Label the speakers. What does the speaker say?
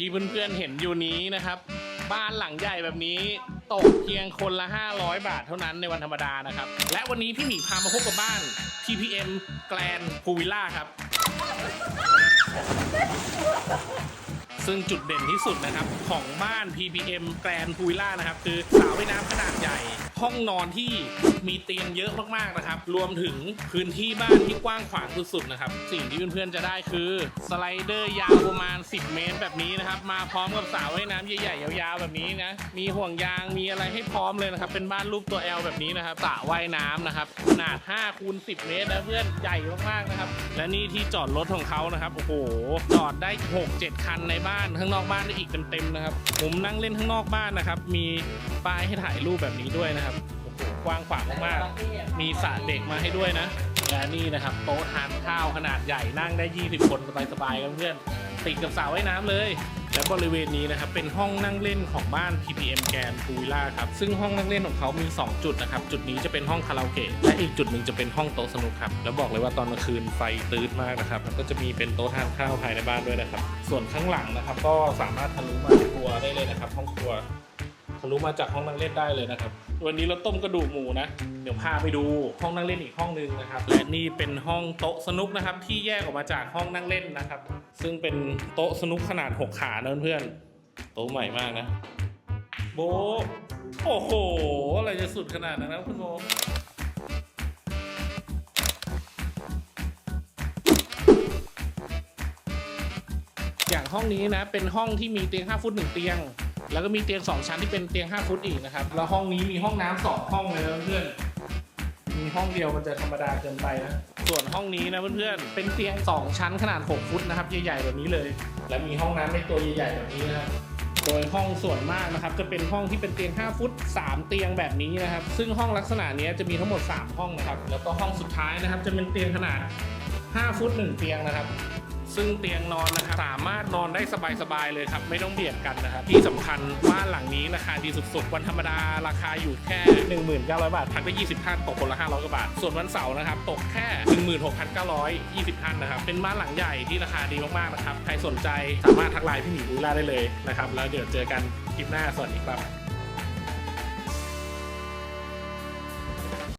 Speaker 1: ที่เพื่อนๆเห็นอยู่นี้นะครับ บ้านหลังใหญ่แบบนี้ตกเพียงคนละ 500 บาทเท่านั้นในวันธรรมดานะครับ และวันนี้พี่หมีพามาพบกับบ้าน TPM Grand p o v i l a ครับ ซึ่งจุดเด่นที่สุดนะครับของบ้าน PPM Grand p o v i l a นะครับ คือสาว่ายน้ำขนาด ห้องนอนที่มีเตียงเยอะมากๆนะครับ รวมถึงพื้นที่บ้านที่กว้างขวางสุดๆนะครับ สิ่งที่เพื่อนๆจะได้คือสไลเดอร์ยาวประมาณ 10 เมตรแบบนี้นะครับ มาพร้อมกับสระว่ายน้ำใหญ่ๆยาวๆแบบนี้นะ มีห่วงยางมีอะไรให้พร้อมเลยนะครับ เป็นบ้านรูปตัว L แบบนี้นะครับสระว่ายน้ำนะครับขนาด5คูณ10 เมตรนะเพื่อนใหญ่มากๆนะครับ และนี่ที่จอดรถของเขานะครับโอ้โหจอดได้ 6-7 คันในบ้านข้างนอกบ้านได้อีกเต็มๆนะครับ ผมนั่งเล่นข้างนอกบ้านนะครับ มีป้ายให้ถ่ายรูปแบบนี้ด้วยนะครับโอ้โหกว้างขวางมากๆมีสระเด็กมาให้ด้วยนะและนี่นะครับโต๊ะทานข้าวขนาดใหญ่นั่งได้ 20 คนสบายๆครับเพื่อนติดกับสระว่ายน้ำเลย และบริเวณนี้นะครับเป็นห้องนั่งเล่นของบ้าน PPM แกนพูวิล่าครับซึ่งห้องนั่งเล่นของเขามี 2 จุดนะครับจุดนี้จะเป็นห้องคาราโอเกะและอีกจุดหนึ่งจะเป็นห้องโต๊ะสนุกครับแล้วบอกเลยว่าตอนกลางคืนไฟตื้นมากนะครับแล้วก็จะมีเป็นโต๊ะทานข้าวภายในบ้านด้วยนะครับ ส่วนข้างหลังนะครับก็สามารถทะลุมาครัวได้เลยนะครับห้องครัว ทะลุมาจากห้องนั่งเล่นได้เลยนะครับ วันนี้เราต้มกระดูกหมูนะ เดี๋ยวพาไปดูห้องนั่งเล่นอีกห้องนึงนะครับ และนี่เป็นห้องโต๊ะสนุกนะครับ ที่แยกออกมาจากห้องนั่งเล่นนะครับ ซึ่งเป็นโต๊ะสนุกขนาด 6 ขานะเพื่อนๆโต๊ะใหม่มากนะ โบโอ้โห อะไรจะสุดขนาดนั้นนะคุณโบอย่างห้องนี้นะ เป็นห้องที่มีเตียง 5 ฟุต1เตียง แล้วก็มีเตียง 2 ชั้นที่เป็นเตียง 5 ฟุตอีกนะครับ แล้วห้องนี้มีห้องน้ำสองห้องเลยนะเพื่อน มีห้องเดียวมันจะธรรมดาเกินไปนะ ส่วนห้องนี้นะเพื่อนๆ เป็นเตียง 2 ชั้นขนาด 6 ฟุตนะครับใหญ่ๆแบบนี้เลย และมีห้องน้ำในตัวใหญ่ๆแบบนี้นะครับโดยห้องส่วนมากนะครับจะเป็นห้องที่เป็นเตียง 5 ฟุต 3 เตียงแบบนี้นะครับ ซึ่งห้องลักษณะนี้จะมีทั้งหมด 3 ห้องนะครับ แล้วก็ห้องสุดท้ายนะครับ จะเป็นเตียงขนาด 5 ฟุต 1 เตียงนะครับ ซึ่งเตียงนอนนะครับสามารถนอนได้สบายๆเลยครับ ไม่ต้องเบียดกันนะครับ ที่สำคัญบ้านหลังนี้ราคาดีสุดๆ วันธรรมดาราคาอยู่แค่ 1900 บาท พักได้ 20ท่านตกคนละ 500กว่าบาท ส่วนวันเสาร์นะครับ ตกแค่ 16,920ท่านนะครับ เป็นบ้านหลังใหญ่ที่ราคาดีมากๆนะครับ ใครสนใจสามารถทักไลน์พี่หมีดูล่าได้เลยนะครับ แล้วเดี๋ยวเจอกันคลิปหน้าสวัสดีครับ